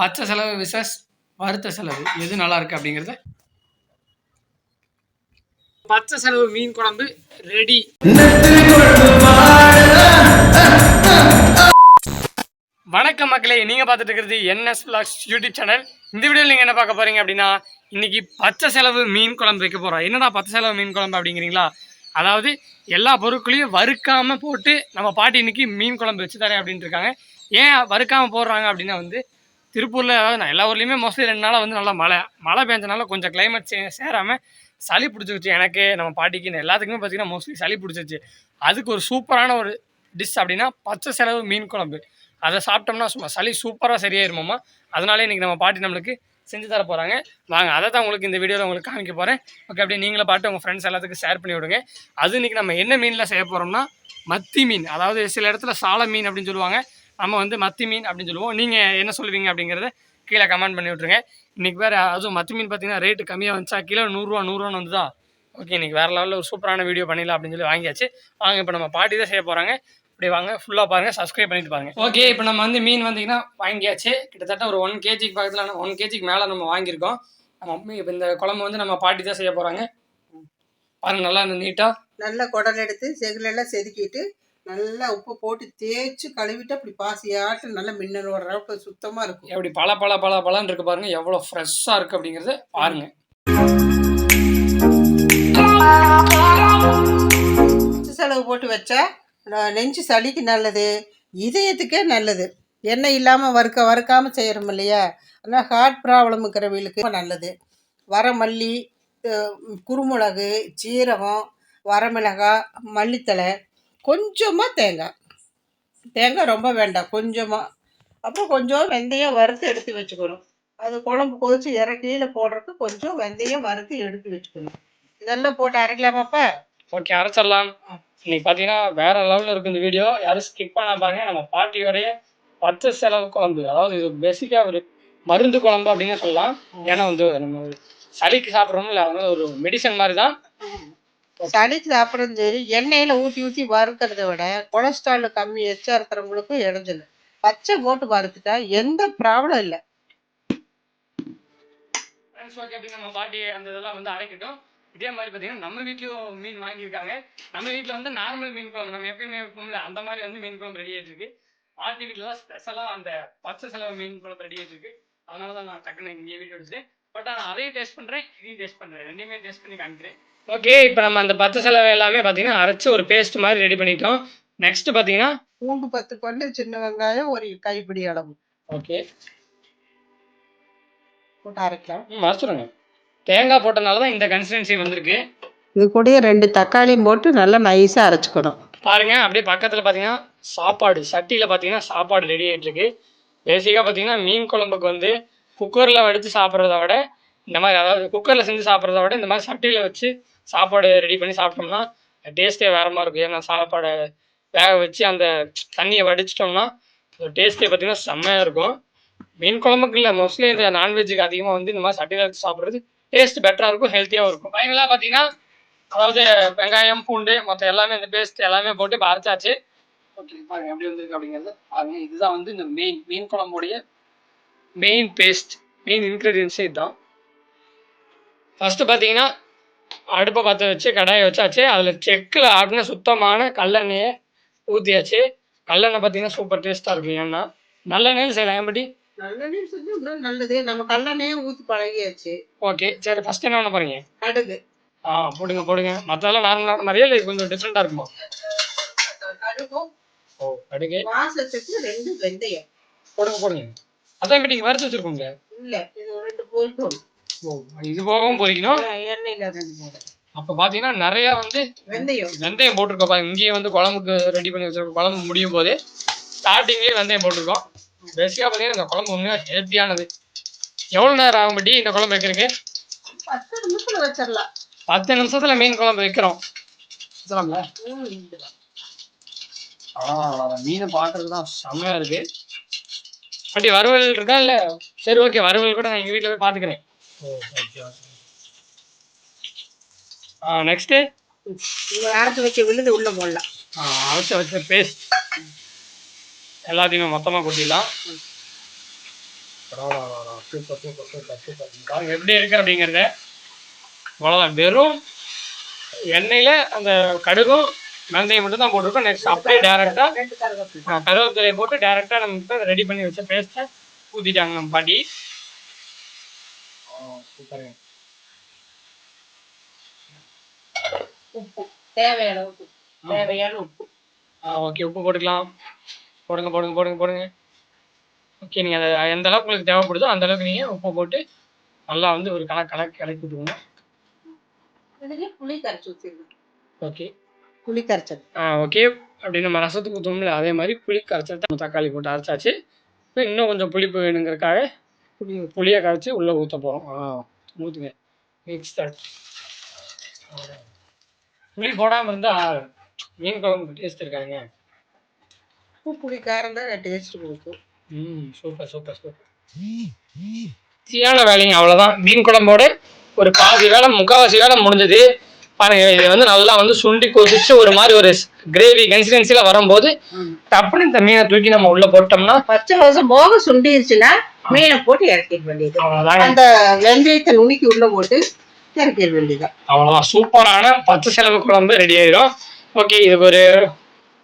பச்சை செலவு விசஸ் வறுத்த செலவு எது நல்லா இருக்கு அப்படிங்கிறத. பச்சை செலவு மீன் குழம்பு ரெடி வணக்கம் மக்களே நீங்கள் பார்த்துட்டு இருக்கிறது என்எஸ் பிளாக்ஸ் யூடியூப் சேனல் இந்த வீடியோவில் நீங்கள் என்ன பார்க்க போறீங்க அப்படின்னா இன்னைக்கு பச்சை செலவு மீன் குழம்பு வைக்க போகிறோம் என்னடா பச்சை செலவு மீன் குழம்பு அப்படிங்கிறீங்களா? அதாவது எல்லா பொருட்களையும் வறுக்காமல் போட்டு நம்ம பாட்டி இன்னைக்கு மீன் குழம்பு வச்சு தரேன் அப்படின்ட்டு இருக்காங்க. ஏன் வறுக்காமல் போடுறாங்க அப்படின்னா வந்து திருப்பூரில் அதாவது நான் எல்லா ஊர்லேயுமே மோஸ்ட்லி ரெண்டு நாளாக வந்து நல்லா மழை. மழை பெஞ்சனால கொஞ்சம் கிளைமேட் சே சேராமல் சளி பிடிச்சிருச்சு எனக்கு நம்ம பாட்டிக்கு எல்லாத்துக்குமே பார்த்தீங்கன்னா மோஸ்ட்லி சளி பிடிச்சிருச்சு அதுக்கு ஒரு சூப்பரான ஒரு டிஷ் அப்படின்னா பச்சை செலவு மீன் குழம்பு. அதை சாப்பிட்டோம்னா சும்மா சளி சூப்பராக சரியாயிருமாம்மா அதனாலே இன்னைக்கு நம்ம பாட்டி நம்மளுக்கு செஞ்சு தர போகிறாங்க வாங்க அதை தான் உங்களுக்கு இந்த வீடியோவில் உங்களுக்கு காமிக்க போகிறேன் ஓகே அப்படியே நீங்களே பாட்டு உங்கள் ஃப்ரெண்ட்ஸ் எல்லாத்துக்கும் ஷேர் பண்ணி விடுங்க. அது இன்றைக்கி நம்ம என்ன மீனில் செய்ய போகிறோம்னா மத்தி மீன். அதாவது சில இடத்துல சால மீன் அப்படின்னு சொல்லுவாங்க. நம்ம வந்து மத்தி மீன் அப்படின்னு சொல்லுவோம். நீங்கள் என்ன சொல்லுவீங்க அப்படிங்கிறத கீழே கமெண்ட் பண்ணி விட்ருங்க இன்றைக்கி வேறு அதுவும் மத்தி மீன் பார்த்தீங்கன்னா ரேட்டு கம்மியாக வந்துச்சா? கிலோ நூறுரூவா நூறுரூவான்னு வந்துதா? ஓகே இன்றைக்கி வேறு லெவலில் ஒரு சூப்பரான வீடியோ பண்ணிடலாம் அப்படின்னு சொல்லி வாங்கியாச்சு. வாங்க இப்போ நம்ம பாட்டி தான் செய்ய போகிறாங்க இப்படி வாங்க ஃபுல்லாக பாருங்கள் சப்ஸ்கிரைப் பண்ணிட்டு பாருங்க. ஓகே இப்போ நம்ம வந்து மீன் வந்தீங்கன்னா வாங்கியாச்சு. கிட்டத்தட்ட ஒரு ஒன் கேஜிக்கு பக்கத்தில் ஒன் கேஜிக்கு மேலே நம்ம வாங்கியிருக்கோம். நம்ம மம்மி இப்போ இந்த குழம்பு வந்து நம்ம பாட்டி தான் செய்ய போகிறாங்க பாருங்கள் நல்லா நீட்டாக நல்லா குடல் எடுத்து செகுலெல்லாம் செதுக்கிட்டு நல்லா உப்பு போட்டு தேய்ச்சி கழுவிட்டு அப்படி பாசியாட்டு நல்லா மின்னல் வர அளவுக்கு சுத்தமாக இருக்கும். எப்படி பல பல பல பலன்னு இருக்கு பாருங்க. எவ்வளோ ஃப்ரெஷ்ஷாக இருக்கு அப்படிங்கிறத பாருங்க. செலவு போட்டு வச்சா நெஞ்சு சளிக்கு நல்லது இதயத்துக்கே நல்லது. எண்ணெய் இல்லாமல் வறுக்க வறுக்காமல் செய்கிறோம் இல்லையா? ஆனால் ஹார்ட் ப்ராப்ளம் இருக்கிறவங்களுக்கு நல்லது. வரமல்லி அஹ், குருமிளகு சீரகம் வரமிளகாய் மல்லித்தழை கொஞ்சமாக தேங்காய் தேங்காய் ரொம்ப வேண்டாம் கொஞ்சமாக அப்புறம் கொஞ்சம் வெந்தயம் வறுத்து எடுத்து வச்சுக்கணும். அது குழம்பு கொதிச்சு இறக்கியில் போடுறதுக்கு கொஞ்சம் வெந்தயம் வறுத்து எடுத்து வச்சுக்கணும். இதெல்லாம் போட்டு அரைக்கலாமாப்பா ஓகே அரைச்சிடலாம். இன்னைக்கு பார்த்தீங்கன்னா வேற லெவலில் இருக்கு இந்த வீடியோ. யாரும் ஸ்கிப் பண்ண பாருங்க. நம்ம பாட்டியோடைய பத்து செலவு குழம்பு. அதாவது இது பேசிக்காக ஒரு மருந்து குழம்பு அப்படின்னு சொல்லலாம். ஏன்னா வந்து நம்ம சளிக்கு சாப்பிட்றோம் இல்லை அதனால ஒரு மெடிசன் மாதிரி தான் சளிக்கு சாப்பிட்றது எண்ணெயில் ஊற்றி ஊற்றி வறுக்கிறத விட கொலஸ்ட்ரால் கம்மி எச்சா இருக்கிறவங்களுக்கும் இடைஞ்சல் பச்சை போட்டு வறுத்துட்டா எந்த ப்ராப்ளம் இல்லை. ஓகே நம்ம பாட்டி அந்த இதெல்லாம் வந்து அரைக்கட்டும். இதே மாதிரி பார்த்தீங்கன்னா நம்ம வீட்லயும் மீன் வாங்கியிருக்காங்க. நம்ம வீட்டில் வந்து நார்மல் மீன் குழம்பு நம்ம எப்பயுமே வைப்போம்ல அந்த மாதிரி வந்து மீன் குழம்பு ரெடி ஆயிட்டு இருக்கு பாட்டி வீட்டில் தான் ஸ்பெஷலாக அந்த பச்சை செலவு மீன் குழம்பு ரெடி ஆயிட்டு இருக்கு அதனால தான் நான் டக்குன்னு இங்கே வீடியோ எடுத்துட்டேன். பட் நான் அதையும் டேஸ்ட் பண்ணுறேன் இதையும் டேஸ்ட் பண்ணுறேன் ரெண்டுமே டேஸ்ட் பண்ணி காமிக்கிறேன். ஓகே இப்போ நம்ம அந்த பச்சை செலவு எல்லாமே பார்த்தீங்கன்னா அரைச்சு ஒரு பேஸ்ட் மாதிரி ரெடி பண்ணிட்டோம். நெக்ஸ்ட் பார்த்தீங்கன்னா பூண்டு பத்து பல்லு சின்ன வெங்காயம் ஒரு கைப்பிடி அளவு. ஓகே போட்டு அரைக்கலாம். மறைச்சிடுங்க தேங்காய் போட்டனால தான் இந்த கன்சிஸ்டன்சி வந்திருக்கு. இது கூடயே ரெண்டு தக்காளியும் போட்டு நல்லா நைஸாக அரைச்சிக்கணும். பாருங்க அப்படியே பக்கத்தில் பார்த்தீங்கன்னா சாப்பாடு சட்டியில் பார்த்தீங்கன்னா சாப்பாடு ரெடி ஆகிட்டு இருக்கு பேசிக்காக பார்த்தீங்கன்னா மீன் குழம்புக்கு வந்து குக்கரில் வடித்து சாப்பிட்றத விட இந்த மாதிரி அதாவது குக்கரில் செஞ்சு சாப்பிட்றத விட இந்த மாதிரி சட்டியில் வச்சு சாப்பாடு ரெடி பண்ணி சாப்பிட்டோம்னா டேஸ்ட்டே வேற மாதிரி இருக்கும். ஏன்னா சாப்பாடை வேக வச்சு அந்த தண்ணியை வடிச்சிட்டோம்னா டேஸ்ட்டே பார்த்தீங்கன்னா செம்மையாக இருக்கும். மீன் குழம்புக்கு இல்லை மோஸ்ட்லி இந்த நான்வெஜ்ஜுக்கு அதிகமாக வந்து இந்த மாதிரி சட்டி வச்சு சாப்பிட்றது டேஸ்ட் பெட்டராக இருக்கும் ஹெல்த்தியாகவும் இருக்கும். ஃபைனலாக பார்த்தீங்கன்னா அதாவது வெங்காயம் பூண்டு மற்ற எல்லாமே இந்த பேஸ்ட் எல்லாமே போட்டு இப்போ அரைச்சாச்சு ஓகே பாருங்க எப்படி வந்திருக்கு அப்படிங்கிறது. பாருங்க இதுதான் வந்து இந்த மெயின் மீன் குழம்புடைய மெயின் பேஸ்ட் மெயின் இன்க்ரீடியன்ஸே இதுதான். ஃபஸ்ட்டு பார்த்தீங்கன்னா அடுப்பை பற்ற வச்சு கடாயை வச்சாச்சு. அதில் செக்கில் ஆடின சுத்தமான கல்லெண்ணெயை ஊற்றியாச்சு கல்லெண்ணெய் பார்த்தீங்கன்னா சூப்பர் டேஸ்ட்டாக இருக்கும். ஏன்னா நல்லெண்ணெயும் செய்யலாம். ஏன்படி நல்லெண்ணெய் செஞ்சு இன்னும் நல்லது. நம்ம கல்லெண்ணெயும் ஊற்றி பழகியாச்சு. ஓகே சரி ஃபஸ்ட் என்ன பண்ண போறீங்க? கடுகு. ஆ போடுங்க போடுங்க. மற்றெல்லாம் நார்மலான மாதிரியே இல்லை கொஞ்சம் டிஃப்ரெண்ட்டாக இருக்குமா? கடுகும். ஓ கடுகு. வாசத்துக்கு ரெண்டு வெந்தயம். போடுங்க போடுங்க. அதான் இப்ப நீங்க வறுத்து வச்சிருக்கோங்க இல்ல இது ரெண்டு ஓ இது போகவும் பொரிக்கணும் எண்ணெயில ரெண்டு போடு அப்ப பாத்தீங்கன்னா நிறைய வந்து வெந்தயம். வெந்தயம் போட்டிருக்கோம் பாருங்க. இங்கேயே வந்து குழம்புக்கு ரெடி பண்ணி வச்சிருக்கோம் குழம்பு முடியும் போது ஸ்டார்டிங்லேயே வெந்தயம் போட்டிருக்கோம். பேசிக்காக பார்த்தீங்கன்னா இந்த குழம்பு உண்மையாக ஹெல்த்தியானது எவ்வளோ நேரம் ஆகும் படி இந்த குழம்பு வைக்கிறதுக்கு? பத்து நிமிஷத்துல வச்சிடலாம் பத்து நிமிஷத்துல மீன் குழம்பு வைக்கிறோம். வச்சிடலாம்ல மீனை பார்க்கறது தான் செம்மையா இருக்கு. அப்படி வறுவல் இருக்கா இல்ல? சரி ஓகே வறுவல் கூட நான் எங்க வீட்டில் போய் பார்த்துக்கிறேன் ஆ நெக்ஸ்ட்டு அரைச்சு வச்ச விழுது உள்ள போடலாம். அரைச்சி வச்ச பேஸ்ட் எல்லாத்தையுமே மொத்தமாக கொட்டிடலாம். சூப்பர் சூப்பர் சூப்பர் சூப்பர் பாருங்க எப்படி இருக்கு அப்படிங்கிறத. அவ்வளோதான் வெறும் எண்ணெயில் அந்த கடுகும் வெந்தயம் மட்டும் தான் போட்டிருக்கோம். நெக்ஸ்ட் அப்படியே டேரெக்டாக கருவேப்பிலையை போட்டு டேரெக்டாக நம்ம ரெடி பண்ணி வச்ச பேஸ்ட்டை ஊற்றிட்டாங்க நம்ம பாட்டி. சூப்பருங்க உப்பு. தேவையான உப்பு. தேவையான உப்பு. ஆ ஓகே உப்பு போட்டுக்கலாம். போடுங்க போடுங்க போடுங்க போடுங்க. ஓகே நீங்கள் அதை எந்த அளவுக்கு உங்களுக்கு தேவைப்படுதோ அந்த அளவுக்கு நீங்கள் உப்பு போட்டு நல்லா வந்து ஒரு கலக்கு கலக்கு கலக்கி விட்டுருங்க இதுக்கு புளி கரைச்சி ஊற்றிடணும் ஓகே புளி கரைச்சது. ஆ ஓகே அப்படி நம்ம ரசத்துக்கு ஊற்றோம்ல அதே மாதிரி புளி கரைச்சது நம்ம தக்காளி போட்டு அரைச்சாச்சு. இப்போ இன்னும் கொஞ்சம் புளிப்பு வேணுங்கிறதுக்காக புளி புளியை கரைச்சி உள்ளே ஊற்ற போகிறோம் ஆ ஊற்றுங்க மிக்ஸ் தட் புளி போடாமல் இருந்தால் மீன் குழம்பு டேஸ்ட் இருக்காங்க உப்பு புளி காரம் தான் டேஸ்ட் கொடுக்கும். ம் சூப்பர் சூப்பர் சூப்பர் ஈஸியான வேலைங்க அவ்வளோதான் மீன் குழம்போட ஒரு பாதி வேலை முக்கால்வாசி வேலை முடிஞ்சது. இது வந்து நல்லா வந்து சுண்டி கொதிச்சு ஒரு மாதிரி ஒரு கிரேவி கன்சிஸ்டன்சியில் வரும்போது டப்புன்னு இந்த மீனை தூக்கி நம்ம உள்ள போட்டோம்னா பச்சை வாசம் போக சுண்டிருச்சுன்னா மீனை போட்டு இறக்கிட வேண்டியது. அந்த வெந்தயத்தை நுணுக்கி உள்ள போட்டு இறக்கிட வேண்டியது அவ்வளோதான் சூப்பரான பச்சை செலவு குழம்பு ரெடி ஆயிடும் ஓகே இதுக்கு ஒரு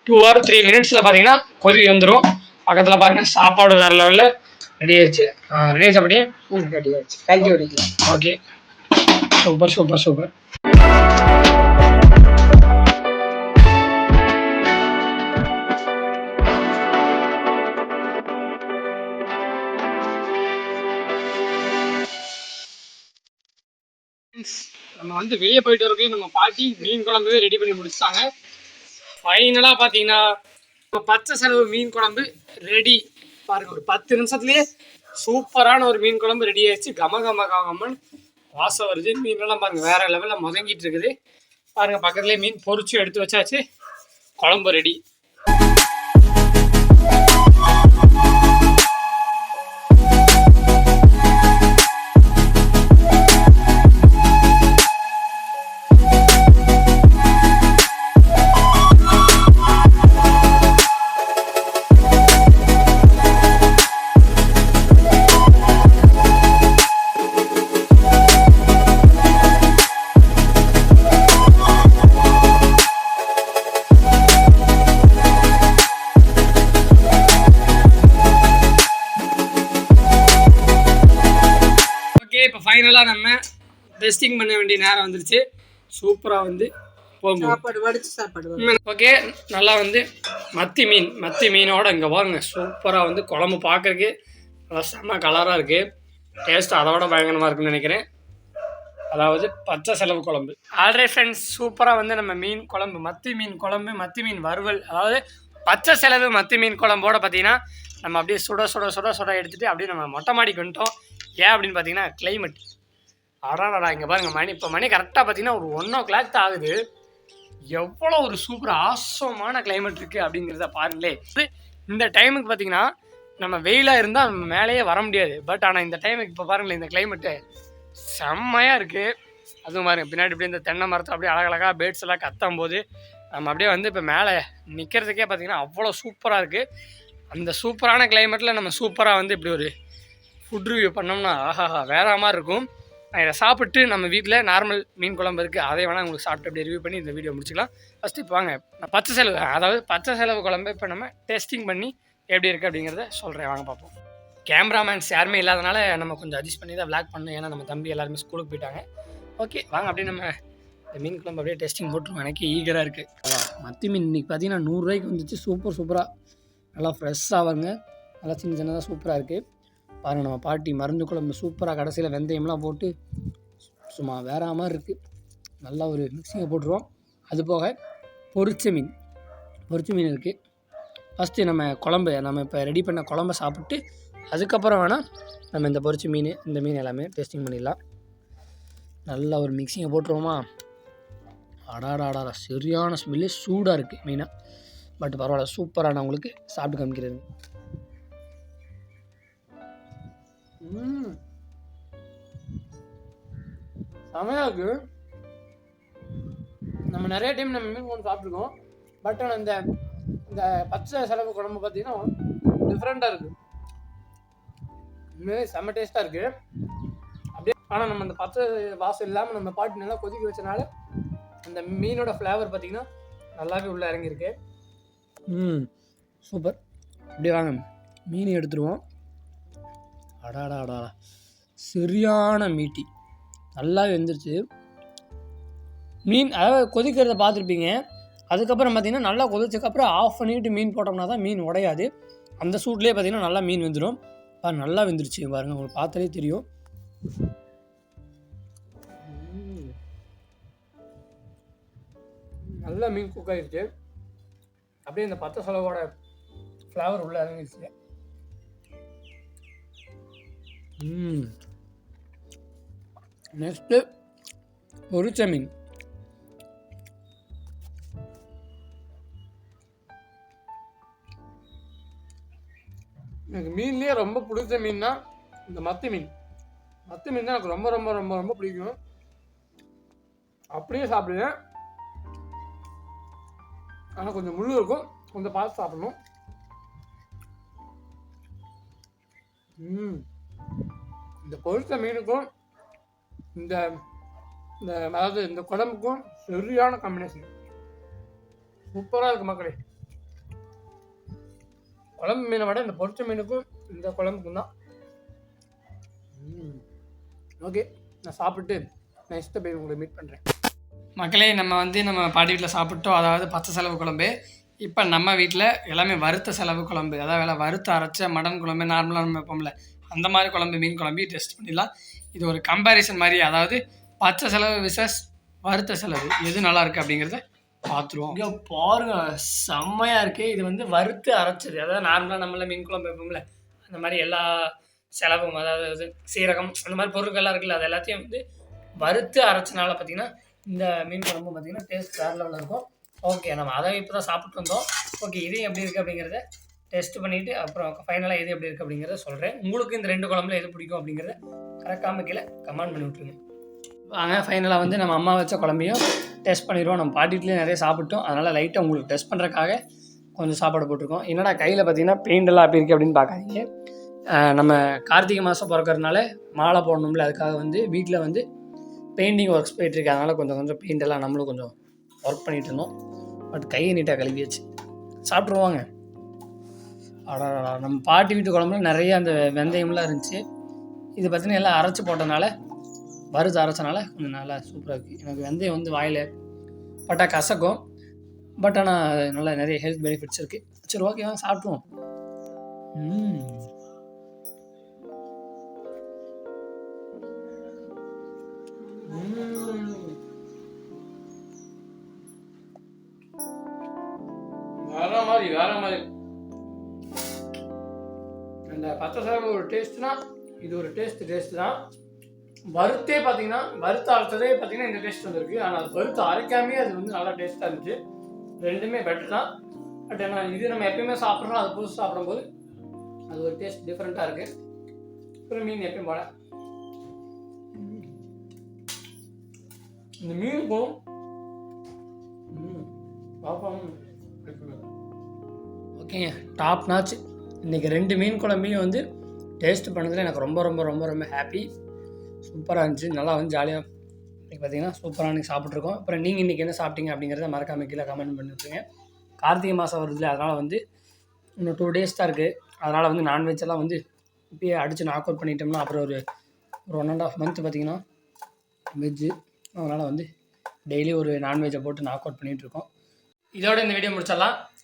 டூ ஆர் த்ரீ மினிட்ஸில் பார்த்தீங்கன்னா கொதி வந்துடும் பக்கத்தில் பாருங்க சாப்பாடு வேற லெவலில் ரெடி ஆயிடுச்சு. ரெடி ஆயிடுச்சு அப்படியே? ரெடி ஆச்சு கஞ்சி ஓகே சூப்பர் சூப்பர் சூப்பர். நம்ம வந்து வெளியே போயிட்டு வரப்போ நம்ம பாட்டி மீன் குழம்பு ரெடி பண்ணி முடிச்சிட்டாங்க ஃபைனலாக பார்த்தீங்கன்னா இப்போ பச்சை செலவு மீன் குழம்பு ரெடி பாருங்க ஒரு பத்து நிமிஷத்துலேயே சூப்பரான ஒரு மீன் குழம்பு ரெடி ஆயிடுச்சு. கம கம கமன் வாசம் வருது. மீன்லாம் பாருங்க வேற லெவலில் முதங்கிட்டு இருக்குது. பாருங்க பக்கத்துலேயே மீன் பொறிச்சு எடுத்து வச்சாச்சு. குழம்பு ரெடி ஃபைனலாக நம்ம டெஸ்டிங் பண்ண வேண்டிய நேரம் வந்துருச்சு. சூப்பராக வந்து சாப்பாடு வடிச்சு சாப்பாடு. ஓகே நல்லா வந்து மத்தி மீன் மத்தி மீனோட இங்கே பாருங்க. சூப்பராக வந்து குழம்பு பார்க்கறதுக்கு நல்லா செம்ம கலராக இருக்குது டேஸ்ட் அதோட பயங்கரமாக இருக்குன்னு நினைக்கிறேன். அதாவது பச்சை செலவு குழம்பு. ஆல்ரெடி ஃப்ரெண்ட்ஸ் சூப்பராக வந்து நம்ம மீன் குழம்பு மத்தி மீன் குழம்பு மத்தி மீன் வறுவல். அதாவது பச்சை செலவு மத்தி மீன் குழம்போட பார்த்தீங்கன்னா நம்ம அப்படியே சுட சுட சுட சுட எடுத்துகிட்டு அப்படியே நம்ம மொட்டை மாடிக்கு வந்துட்டோம். ஏன் அப்படின்னு பார்த்தீங்கன்னா கிளைமேட் அடாடா இங்கே பாருங்கள் மணி இப்போ மணி கரெக்டாக பார்த்தீங்கன்னா ஒரு ஒன் ஓ கிளாக் தான் ஆகுது. எவ்வளோ ஒரு சூப்பர் ஆசமான கிளைமேட் இருக்குது அப்படிங்கிறத பாருங்களே இந்த டைமுக்கு பார்த்தீங்கன்னா நம்ம வெயிலாக இருந்தால் நம்ம மேலேயே வர முடியாது. பட் ஆனால் இந்த டைமுக்கு இப்போ பாருங்களேன் இந்த கிளைமேட்டு செம்மையாக இருக்குது அதுவும் பாருங்கள் பின்னாடி இப்படி இந்த தென்னை மரத்தை அப்படியே அழகழகாக பேர்ட்ஸ் எல்லாம் கத்தும் போது நம்ம அப்படியே வந்து இப்போ மேலே நிற்கிறதுக்கே பார்த்தீங்கன்னா அவ்வளோ சூப்பராக இருக்குது அந்த சூப்பரான கிளைமேட்டில் நம்ம சூப்பராக வந்து இப்படி ஒரு ஃபுட் ரிவ்யூ பண்ணோம்னா ஆஹாஹா வேற மாதிரி இருக்கும். இதை சாப்பிட்டு நம்ம வீட்டில் நார்மல் மீன் குழம்பு இருக்குது அதை வேணால் உங்களுக்கு சாப்பிட்டு அப்படியே ரிவ்யூ பண்ணி இந்த வீடியோ முடிச்சுக்கலாம். ஃபஸ்ட்டு இப்போ வாங்க நான் பச்சை செலவு அதாவது பச்சை செலவு குழம்பு இப்போ நம்ம டெஸ்டிங் பண்ணி எப்படி இருக்குது அப்படிங்கிறத சொல்கிறேன் வாங்க பார்ப்போம். கேமராமேன்ஸ் யாருமே இல்லாதனால நம்ம கொஞ்சம் அட்ஜஸ்ட் பண்ணி தான் விளாக் பண்ணோம். ஏன்னா நம்ம தம்பி எல்லாருமே ஸ்கூலுக்கு போயிட்டாங்க. ஓகே வாங்க அப்படியே நம்ம இந்த மீன் குழம்பு அப்படியே டெஸ்டிங் போட்டுருவோம். எனக்கு ஈகராக இருக்குது மத்தி மீன் இன்றைக்கி பார்த்தீங்கன்னா நூறுரூவாய்க்கு வந்துச்சு. சூப்பர் சூப்பராக நல்லா ஃப்ரெஷ்ஷாக வருங்க. நல்லா சின்ன சின்னதாக சூப்பராக இருக்குது பாருங்க நம்ம பாட்டி மருந்து குழம்பு சூப்பராக கடைசியில் வெந்தயம்லாம் போட்டு சும்மா வேற மாதிரி இருக்குது நல்லா ஒரு மிக்சிங்கை போட்டுருவோம். அது போக பொரிச்ச மீன். பொரிச்ச மீன் இருக்குது ஃபஸ்ட்டு நம்ம குழம்பு நம்ம இப்போ ரெடி பண்ண குழம்ப சாப்பிட்டு அதுக்கப்புறம் வேணால் நம்ம இந்த பொரிச்ச மீன் இந்த மீன் எல்லாமே டேஸ்டிங் பண்ணிடலாம். நல்லா ஒரு மிக்சிங்கை போட்டுருவோமா? அடாடாடா சரியான ஸ்மெல்லு சூடாக இருக்குது மீனாக பட் பரவாயில்ல சூப்பரான உங்களுக்கு சாப்பிட்டு காமிக்கிறது செமையா செமையாக இருக்கு நம்ம நிறைய டைம் நம்ம மீன் கொண்டு சாப்பிட்ருக்கோம் பட் ஆனால் இந்த இந்த பச்சை செலவு குழம்பு பார்த்தீங்கன்னா டிஃப்ரெண்ட்டாக இருக்குது உண்மையிலே செம்ம டேஸ்ட்டாக இருக்குது அப்படியே ஆனால் நம்ம அந்த பச்சை வாசம் இல்லாமல் நம்ம பாட்டு நல்லா கொதிக்க வச்சனால அந்த மீனோட ஃப்ளேவர் பார்த்தீங்கன்னா நல்லாவே உள்ளே இறங்கியிருக்கு. ம். சூப்பர். அப்படியே வாங்க. மீன் எடுத்துருவோம். அடாடா சரியான மீட்டி நல்லா வெந்துருச்சு மீன் அதாவது கொதிக்கிறத பார்த்துருப்பீங்க. அதுக்கப்புறம் பார்த்தீங்கன்னா நல்லா கொதிச்சதுக்கப்புறம் ஆஃப் பண்ணிட்டு மீன் போட்டோம்னா தான் மீன் உடையாது. அந்த சூட்லேயே பார்த்தீங்கன்னா நல்லா மீன் வெந்துடும் பா நல்லா வெந்துருச்சு. பாருங்க உங்களுக்கு பார்த்தாலே தெரியும். நல்லா மீன் குக் ஆகிடுச்சு அப்படியே இந்த பத்த சொலவோட ஃப்ளேவர் உள்ள இறங்கிடுச்சு நெக்ஸ்ட்டு பொரிச்ச மீன். எனக்கு மீன்லேயே ரொம்ப பிடிச்ச மீன்னா இந்த மத்தி மீன். மத்தி மீன் தான் எனக்கு ரொம்ப ரொம்ப ரொம்ப ரொம்ப பிடிக்கும். அப்படியே சாப்பிடுவேன். ஆனால் கொஞ்சம் முள்ளு இருக்கும். கொஞ்சம் பார்த்து சாப்பிடணும். ம். இந்த பொரிச்ச மீனுக்கும் இந்த இந்த அதாவது இந்த குழம்புக்கும் சரியான காம்பினேஷன் சூப்பராக இருக்கு மக்களே. குழம்பு மீனை விட இந்த பொரிச்ச மீனுக்கும் இந்த குழம்புக்கும் தான். ஓகே நான் சாப்பிட்டு நெக்ஸ்ட்டு போய் உங்களை மீட் பண்ணுறேன் மக்களே நம்ம வந்து நம்ம பாட்டி வீட்டில் சாப்பிட்டோம். அதாவது பச்சை செலவு குழம்பு. இப்போ நம்ம வீட்டில் எல்லாமே வறுத்த செலவு குழம்பு. அதாவது வேலை வறுத்து அரைச்ச மடன் குழம்பு நார்மலாக நம்ம வைப்போம்ல. அந்த மாதிரி குழம்பு மீன் குழம்பு டெஸ்ட் பண்ணிடலாம். இது ஒரு கம்பேரிசன் மாதிரி அதாவது பச்சை செலவு விசஸ் வறுத்த செலவு. எது நல்லா இருக்குது அப்படிங்கிறத பார்த்துருவோம். இங்கே பாருங்க செம்மையாக இருக்குது இது வந்து வறுத்து அரைச்சது. அதாவது நார்மலாக நம்மள மீன் குழம்பு வைப்போம்ல அந்த மாதிரி எல்லா செலவும் அதாவது சீரகம் அந்த மாதிரி பொருட்கள்லாம் இருக்குல்ல அது எல்லாத்தையும் வந்து வறுத்து அரைச்சனால பார்த்தீங்கன்னா இந்த மீன் குழம்பு பார்த்தீங்கன்னா டேஸ்ட் வேறு லெவலில் இருக்கும். ஓகே நம்ம அதை இப்போ தான் சாப்பிட்டு வந்தோம். ஓகே இது எப்படி இருக்குது அப்படிங்கிறத டெஸ்ட் பண்ணிவிட்டு அப்புறம் ஃபைனலாக எது எப்படி இருக்குது அப்படிங்கிறத சொல்கிறேன் உங்களுக்கு இந்த ரெண்டு குழம்புல எது பிடிக்கும் அப்படிங்கிறத கரெக்டாக கீழே கமெண்ட் பண்ணி விட்ருங்க வாங்க ஃபைனலாக வந்து நம்ம அம்மா வச்ச குழம்பையும் டெஸ்ட் பண்ணிடுவோம். நம்ம பாட்டிலேயே நிறைய சாப்பிட்டோம். அதனால் லைட்டாக உங்களுக்கு டெஸ்ட் பண்ணுறக்காக கொஞ்சம் சாப்பாடு போட்டிருக்கோம். என்னடா கையில் பார்த்தீங்கன்னா பெயிண்ட் எல்லாம் அப்படி இருக்குது அப்படின்னு பார்க்காதீங்க. நம்ம கார்த்திகை மாதம் பிறக்கறதுனால மாலை போடணும்ல அதுக்காக வந்து வீட்டில் வந்து பெயிண்டிங் ஒர்க்ஸ் போயிட்டுருக்கு அதனால் கொஞ்சம் கொஞ்சம் பெயிண்ட் எல்லாம் நம்மளும் கொஞ்சம் ஒர்க் பண்ணிகிட்டு இருந்தோம். பட் கையை நீட்டாக கழுவியாச்சு. சாப்பிட்ருவாங்க அடடா நம்ம பாட்டி வீட்டு குழம்புல நிறைய அந்த வெந்தயம்லாம் இருந்துச்சு. இது பார்த்தீங்கன்னா எல்லாம் அரைச்சி போட்டனால வறுத்து அரைச்சனால கொஞ்சம் நல்லா சூப்பராக இருக்குது எனக்கு வெந்தயம் வந்து வாயில் பட்டா கசக்கும். பட் ஆனால் நல்லா நிறைய ஹெல்த் பெனிஃபிட்ஸ் இருக்குது சரி ஓகே வாங்க சாப்பிட்ருவோம் வேற மாதிரி வேற மாதிரி. பச்சை சாதம் ஒரு டேஸ்ட்னா இது ஒரு டேஸ்ட் டேஸ்ட் தான். வறுத்தே பார்த்தீங்கன்னா வறுத்து அரைச்சதே பார்த்தீங்கன்னா இந்த டேஸ்ட் வந்திருக்கு. ஆனால் அது வறுத்து அரைக்காமே அது வந்து நல்லா டேஸ்ட்டாக இருந்துச்சு. ரெண்டுமே பெட்டர் தான். பட் ஏன்னா இது நம்ம எப்பயுமே சாப்பிட்றோம் அது புதுசு சாப்பிடும்போது அது ஒரு டேஸ்ட் டிஃப்ரெண்ட்டாக இருக்குது அப்புறம் மீன் எப்பயும் போல. இந்த மீனுக்கும் ம், பாப்போம் ஓகேங்க டாப் நாச் இன்றைக்கி ரெண்டு மீன் குழம்பையும் வந்து டேஸ்ட் பண்ணதில் எனக்கு ரொம்ப ரொம்ப ரொம்ப ரொம்ப ஹாப்பி சூப்பராக இருந்துச்சு. நல்லா வந்து ஜாலியாக இன்றைக்கி பார்த்தீங்கன்னா சூப்பராக இன்றைக்கி சாப்பிட்ருக்கோம் அப்புறம் நீங்கள் இன்றைக்கி என்ன சாப்பிட்டீங்க அப்படிங்கிறத மறக்காம கீழே கமெண்ட் பண்ணிட்டுருங்க கார்த்திகை மாதம் வருதுல அதனால் வந்து இன்னும் டூ டேஸ் தான் இருக்குது அதனால் வந்து நான்வெஜ் எல்லாம் வந்து இப்பயே அடித்து நாக் அவுட் பண்ணிட்டோம்னா அப்புறம் ஒரு ஒரு ஒன் அண்ட் ஆஃப் மந்த் பார்த்தீங்கன்னா வெஜ்ஜு அதனால் வந்து டெய்லி ஒரு நான்வெஜ்ஜை போட்டு நாக் அவுட் பண்ணிகிட்ருக்கோம் இதோட இந்த வீடியோ முடிச்சிடலாம்.